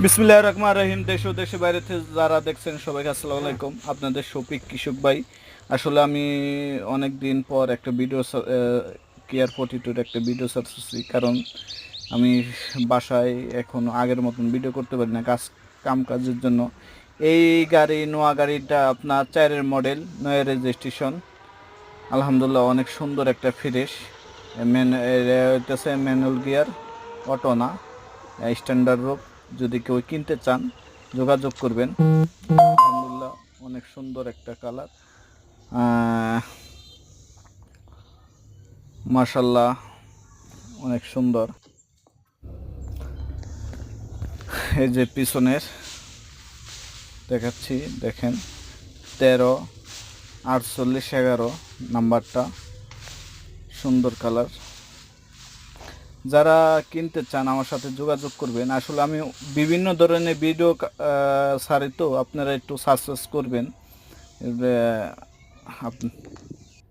বিসমিল্লাহ রহমান রহিম, দেশ ও দেশে বাইরে থেকে যারা দেখছেন সবাইকে আসসালামু আলাইকুম। আপনাদের শফিক কৃষক ভাই। আসলে আমি অনেক দিন পর একটা ভিডিও কেয়ার ফোর্টি টুর একটা ভিডিও ছাড়ছি কারণ আমি বাসায় এখন আগের মতন ভিডিও করতে পারি না কাজ কাম কাজের জন্য। এই গাড়ি, নোয়া গাড়িটা আপনার চারের মডেল নয় রেজিস্ট্রেশন আলহামদুলিল্লাহ অনেক সুন্দর একটা ফ্রেশ মেন হইতেছে ম্যানুয়াল গিয়ার অটো না স্ট্যান্ডার্ড রূপ যদি কেউ কিনতে চান, যোগাযোগ করবেন। আলহামদুলিল্লাহ, অনেক সুন্দর একটা কালার। মাশাল্লাহ অনেক সুন্দর। এই যে পিছনের, দেখাচ্ছি, দেখেন, তেরো, আটচল্লিশ, এগারো নাম্বারটা, সুন্দর কালার। যারা কিনতে চান আমার সাথে যোগাযোগ করবেন। আসলে আমি বিভিন্ন ধরনের ভিডিও ছাড়ি তো আপনারা একটু সার্চ করবেন।